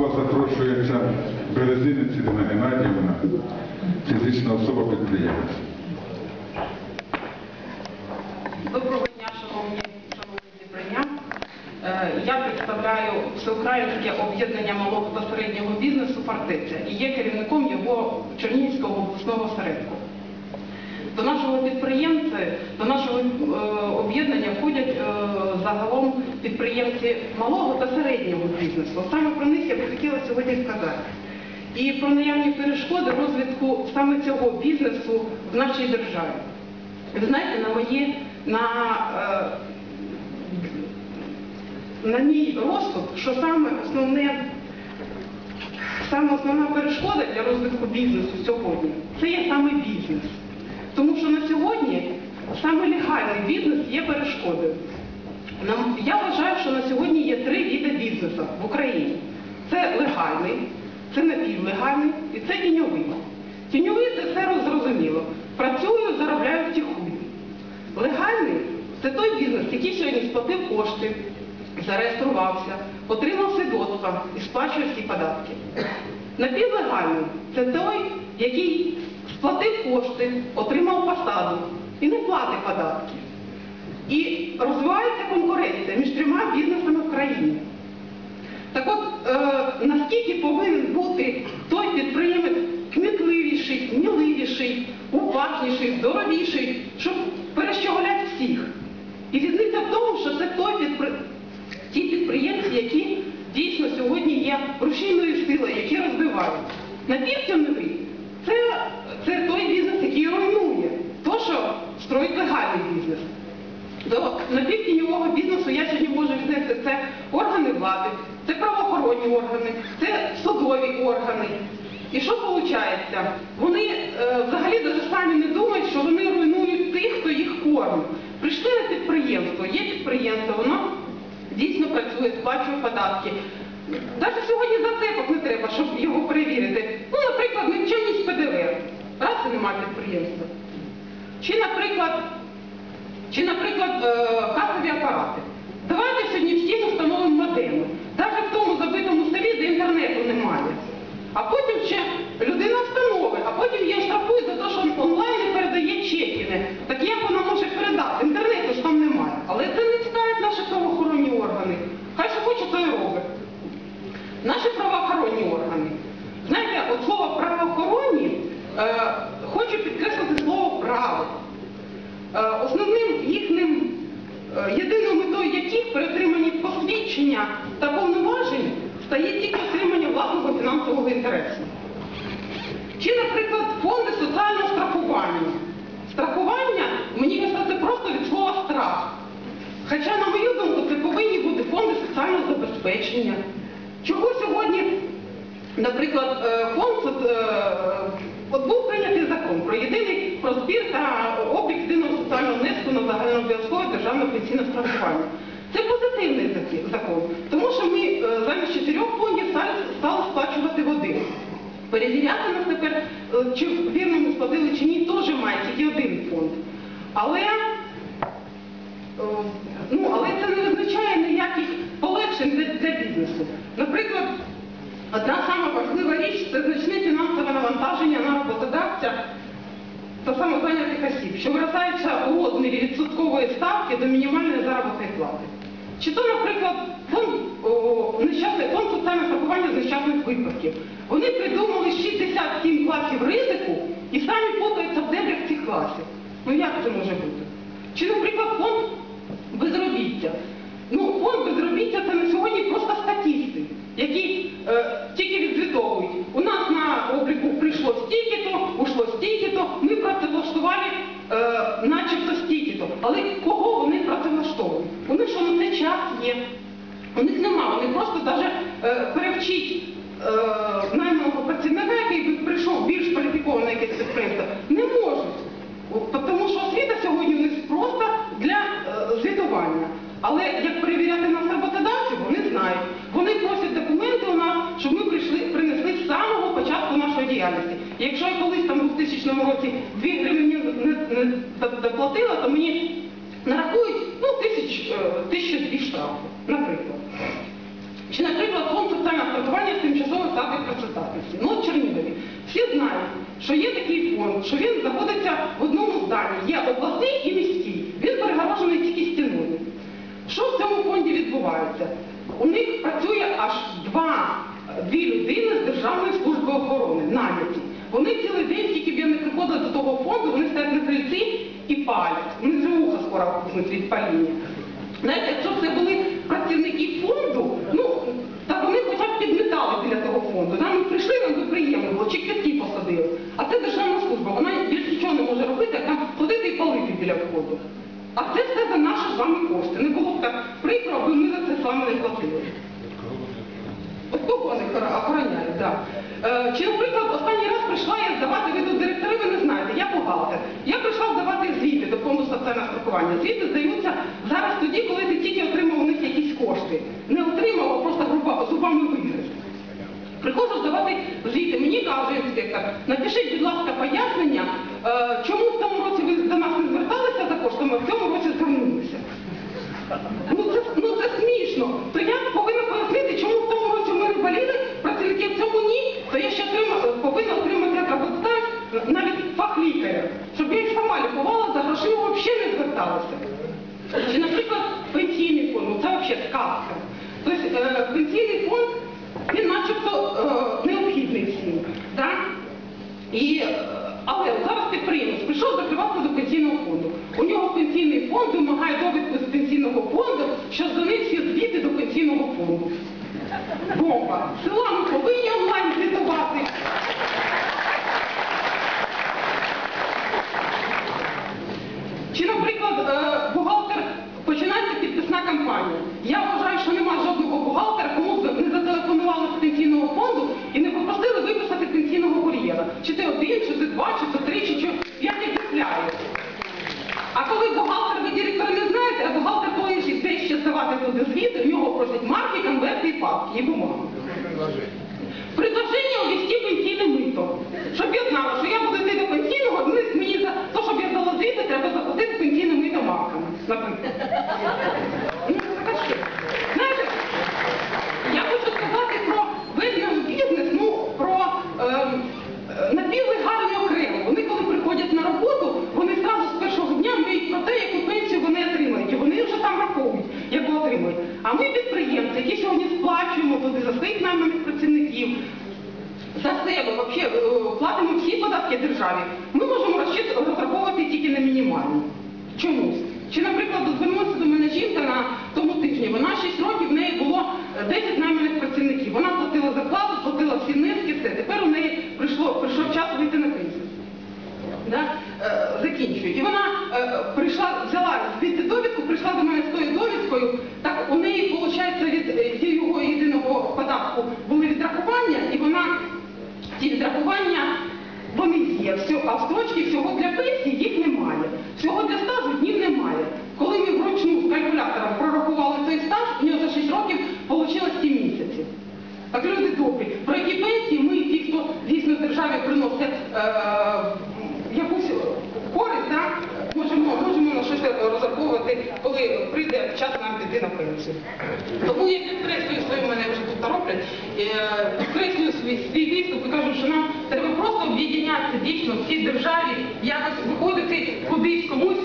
слова запрошується Березинець Ірина Геннадіївна, фізична особа підприємець. Доброго дня, шановні зібрання. Е, Я представляю Всеукраїнське об'єднання малого та середнього бізнесу «Фортеця» і є керівником його Чернігівського обласного осередку. До нашого підприємця, до нашого е, об'єднання входять е, загалом підприємці малого та середнього бізнесу. Саме про них я б хотіла сьогодні сказати. І про наявні перешкоди розвитку саме цього бізнесу в нашій державі. Ви знаєте, на мої на, е, на мій розсуд, що саме основне, саме основна перешкода для розвитку бізнесу сьогодні це є саме бізнес. Тому що на сьогодні саме легальний бізнес є перешкодою. Я вважаю, що на сьогодні є три види бізнесу в Україні. Це легальний, це напівлегальний і це тіньовий. Тіньовий це все зрозуміло. Працюю, заробляю втіхую. Легальний це той бізнес, який сьогодні сплатив кошти, зареєструвався, отримав свідоцтва і сплачує всі податки. Напівлегальний це той, який сплатив кошти, отримав посаду і не платить податки. І розвивається конкуренція між трьома бізнесами в країні. Так от, е, наскільки повинен бути той підприємець кмітливіший, сміливіший, уважніший, здоровіший, щоб перещоголяти всіх. І різниця в тому, що це той підпри... ті підприємці, які дійсно сьогодні є рушійною силою, які розвивають. Напівтяновий це, це той бізнес, який руйнує то, що строїть легальний бізнес. До напівтіньового бізнесу я сьогодні можу віднести це органи влади, це правоохоронні органи, це судові органи. І що виходить? Вони е, взагалі навіть самі не думають, що вони руйнують тих, хто їх кормить. Прийшли на підприємство, є підприємство, воно дійсно працює, сплачує податки. Навіть сьогодні зацепок не треба, щоб його перевірити. Ну, наприклад, нікчемність ПДВ. Раз і немає підприємства. Чи, наприклад, чи, наприклад, е, касові апарати. Давайте сьогодні всі встановимо модеми. Навіть в тому забитому селі, де інтернету немає. А потім ще людина встановить, а потім її штрафують за те, що онлайн передає чекіни. Так як вона може передати? Інтернету ж там немає. Але це не цікавить наші правоохоронні органи. Хай що хоче, то і робить. Наші правоохоронні органи. Знаєте, от слово правоохоронні, е, хочу підкреслити слово право. Е, Основним їхнім е, єдиною метою яких при отриманні посвідчення та повноважень стає тільки отримання власного фінансового інтересу. Чи, наприклад, фонди соціального страхування. Страхування, мені кажеться, це просто від слова страх. Хоча, на мою думку, це повинні бути фонди соціального забезпечення. Чого сьогодні, наприклад, е, фонд е, от був прийнятий закон про єдиний про збір та облік єдиного соціального внеску на державне пенсійне страхування. Це позитивний закон, тому що ми е, замість чотирьох фондів стали, сплачувати в один. Перевіряти нас тепер, е, чи вірно ми сплатили чи ні, теж має тільки один фонд. Але Е, Ну, але це не означає ніяких полегшень для, для бізнесу. Наприклад, одна сама річ це значне фінансове навантаження на роботодавця та самозайнятих осіб, що виражається у розмірі відсоткової ставки до мінімальної заробітної плати. Чи то, наприклад, фонд, о, нещасний, фонд соціального страхування з нещасних випадків. Вони придумали 67 класів ризику і самі потаються в дебрях цих класів. Ну як це може бути? Чи, наприклад, фонд безробіття. Ну, фонд безробіття це на сьогодні просто статісти, які е, тільки відзвітовують. У нас на обліку прийшло стільки-то, ушло стільки-то, ми працевлаштували е, начебто стільки-то. Але кого вони працевлаштовують? У них що на це час є? У них нема, вони просто навіть е, перевчить е, найманого працівника, який би прийшов більш кваліфікований якесь підприємство, не можуть. Тому що освіта сьогодні у них просто для е, звітування. Але як перевіряти нас роботодавців, вони знають. Вони просять документи у нас, щоб ми прийшли, принесли з самого початку нашої діяльності. Якщо я колись там у 2000 році 2 гривні не доплатила, то мені нарахують ну, тисяч, е, 1002 штрафу, наприклад. Чи, наприклад, фонд соціального страхування з тимчасових статусів працездатності. Ну, от Чернігові. Всі знають, що є такий фонд, що він знаходиться в одному зданні. Є обласний і міський. Він перегорожений тільки стіною. Що в цьому фонді відбувається? У них працює аж два, дві людини з Державної служби охорони, наняті. Вони цілий день, тільки б я не приходила до того фонду, вони стоять на крильці вже вуха скоро від паління. Знаєте, якщо це були працівники фонду, ну, та вони хоча б підметали біля того фонду. Нам ми прийшли, нам би приємно було, чи квітки посадили. А це державна служба, вона більше нічого не може робити, як там ходити і палити біля входу. А це все за наші з вами кошти. Не було б так прикро, аби ми за це з вами не платили. От кого вони охороняють, так. Е, чи, наприклад, останній раз прийшла я здавати, ви тут директори, ви не знаєте, я бухгалтер. Я прийшла здавати звіти до фонду страхування. Звіти здаються зараз тоді, коли ти тільки отримав у них якісь кошти. Не отримав, а просто груба, зубами виграв. Приходжу здавати звіти, мені каже інспектор, напишіть, будь ласка, пояснення, е, чому в тому році ви до нас не зверталися за коштами, а в цьому році звернулися. Ну це, ну це смішно. То я повинна пояснити, чому в тому році ми не боліли, працівники в цьому ні, то я ще отрима- повинна отримати як роботодавець навіть фах лікаря, щоб я їх сама лікувала, за грошима взагалі не зверталася. Чи, наприклад, пенсійний фонд, ну це взагалі сказка. Тобто е, пенсійний фонд, він начебто е, необхідний всім. Е, але зараз підприємець прийшов закриватися до пенсійного фонду. У нього пенсійний фонд вимагає довідку з пенсійного фонду, що здали всі звіти до пенсійного фонду. Бомба. Села ми повинні онлайн звітувати. Чи, наприклад, е, бухгалтер починається підписна кампанія. Я вважаю, що немає жодного бухгалтера, кому б не зателефонували з пенсійного фонду і не попросили виписати пенсійного кур'єра. Чи ти один, чи ти два, чи ти три, чи чо- я не купляю. Коли бухгалтер, ви директора не знаєте, а бухгалтер повинен десь ще здавати туди звіти, в нього просять марки, конверти і папки, і бумагу. Предложення увести пенсійне мито. Щоб я знала, що я буду йти до пенсійного, мені за те, щоб я здала звіти, треба заплатити пенсійне мито марками, наприклад. Ну, так а що? Знаєте, я хочу сказати про весь наш бізнес, ну, про ем, е, напівлегальні окремо. Вони коли приходять на роботу, вони зразу з першого дня мріють про те, яку пенсію вони отримають. І вони вже там рахують, яку отримують. А ми підприємці, які сьогодні сплачуємо туди за своїх найманих працівників, за себе вообще е, платимо всі податки державі. Ми можемо розраховувати тільки на мінімальні. Чомусь. Чи, наприклад, звернулася до мене жінка на тому тижні, вона 6 років, в неї було е, 10 найманих працівників. Вона платила зарплату, платила всі внески, все. Тепер у неї прийшло, прийшов час вийти на пенсію. Да? Е, закінчую. І вона е, прийшла, взяла звідти довідку, прийшла до мене з тою довідкою. Так у неї, виходить, від е, зі його єдиного податку були відрахування, і вона ці відрахування є. Все, а строчки всього для пенсії їх немає. Всього для стажу днів немає. Коли ми вручну з калькулятором прорахували той стаж, у нього за 6 років вийшло 7 місяців. Так, люди добрі, про які пенсії ми, ті, хто дійсно державі приносять е, якусь користь, да, можемо, можемо на щось коли прийде час нам піти на пенсію. Тому я підкреслюю свою мене вже тут роблять, е, підкреслюю свій, свій виступ і кажу, що нам треба просто об'єднатися дійсно в цій державі, якось виходити кудись комусь.